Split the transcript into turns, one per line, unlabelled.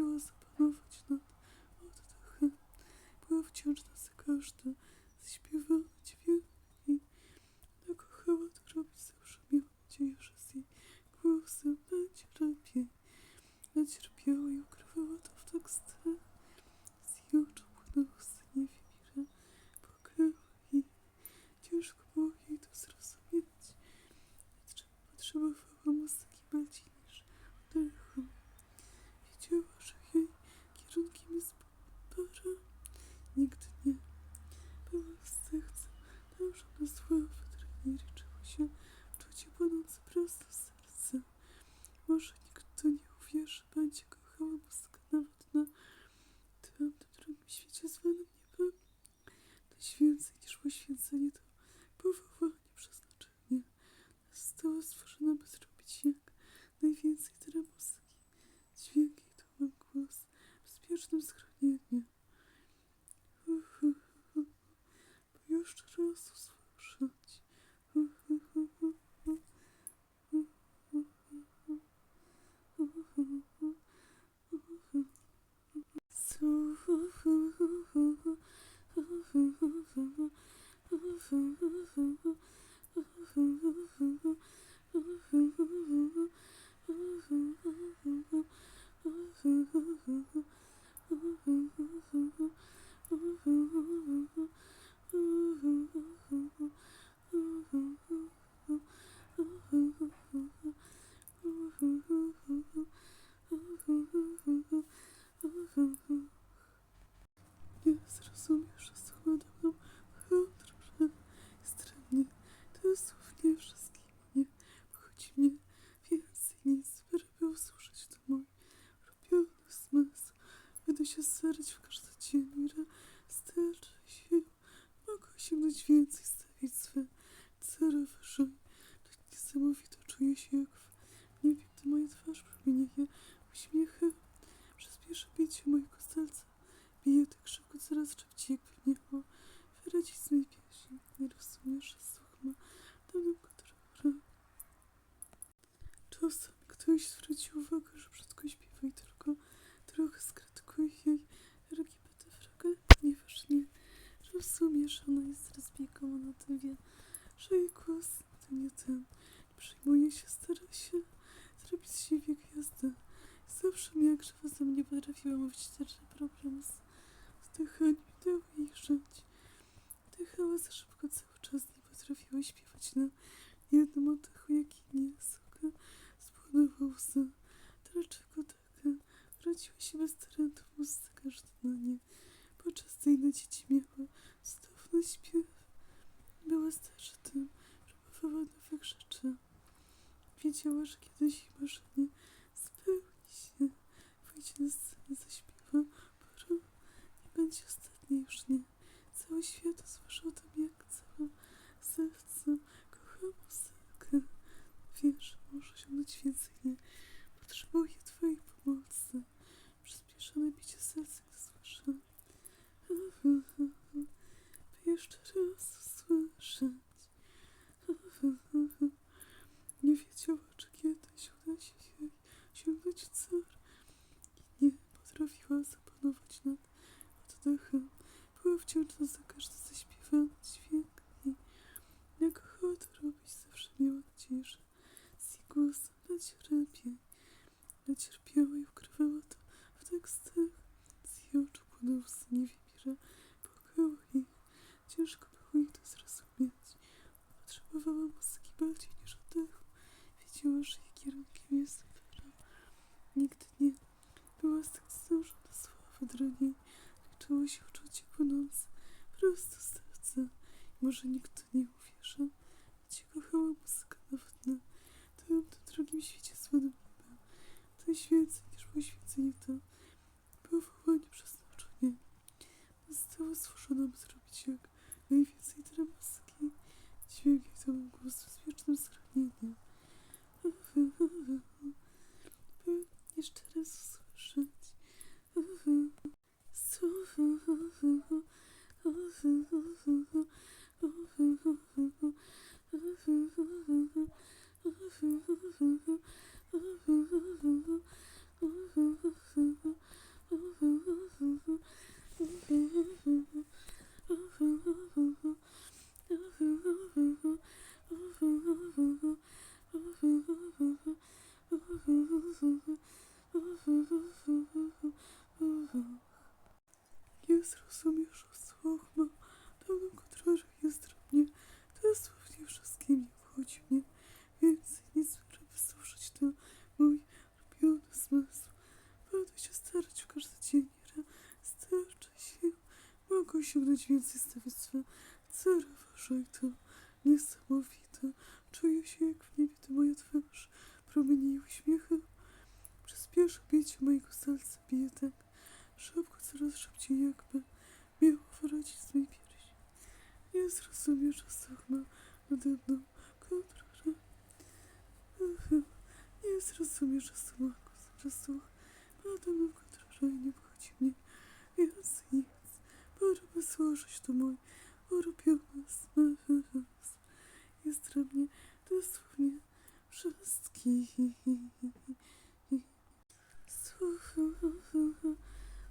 confused. nikt zarowaszy. Tak niesamowite czuję się jak w niebie, gdy moja twarz promienia się uśmiechem. Przyspieszę bicie mojego serca. Bije tak szybko, coraz szybciej, jakby nie było wyrazić z mojej pieśni. Nie rozumiesz, że słuch ma dawną kontrolę. Czasem ktoś zwrócił uwagę, że brzydko śpiewa i tylko trochę skrytykuje jej LGBT fragę, ponieważ nie rozumiesz, ona jest rozbiegana na tym wie przykus. To nie ten. Przyjmuje się Wiedziała, że kiedyś jej marzenie spełni się. Wejdzie na scenę, zaśpiewa, porą. Nie będzie ostatniej już, nie. Cały świat usłyszał ten ale cierpiała i ukrywała to w tekstach. Z jej oczu płynął z niewibira, płakała i ciężko było jej to zrozumieć. Potrzebowała muzyki bardziej niż oddechu. Wiedziała, że jej kierunkiem jest opera. Nigdy nie była z tak zdążona sława dla niej. Liczyło się Mm-hmm. Nie zrozumiesz osłach ma pełną kontrolę jest dla mnie. Dosłownie wszystkim nie wchodzi mnie. Więcej nic, żeby służyć to mój ulubiony zmysł. Będę się starać w każdy dzień. Starczę się. Mogę osiągnąć więcej, stawiać swe. Uważaj to niesamowite. Czuję się jak w niebie to moja twarz. Promieni uśmiechem. Przyspiesza bicie mojego serca. Bije tak szybko, coraz szybciej jakby miało wyrazić z mej piersi. Nie zrozumiesz, że strach ma nade mną kontrolę. Nie zrozumiesz, że strach ma nade mną kontrolę i nie obchodzi mnie więcej nic. Żeby złożyć to mój ulubiony zmysł. Jest dla mnie dosłownie wszystkim. Słucham.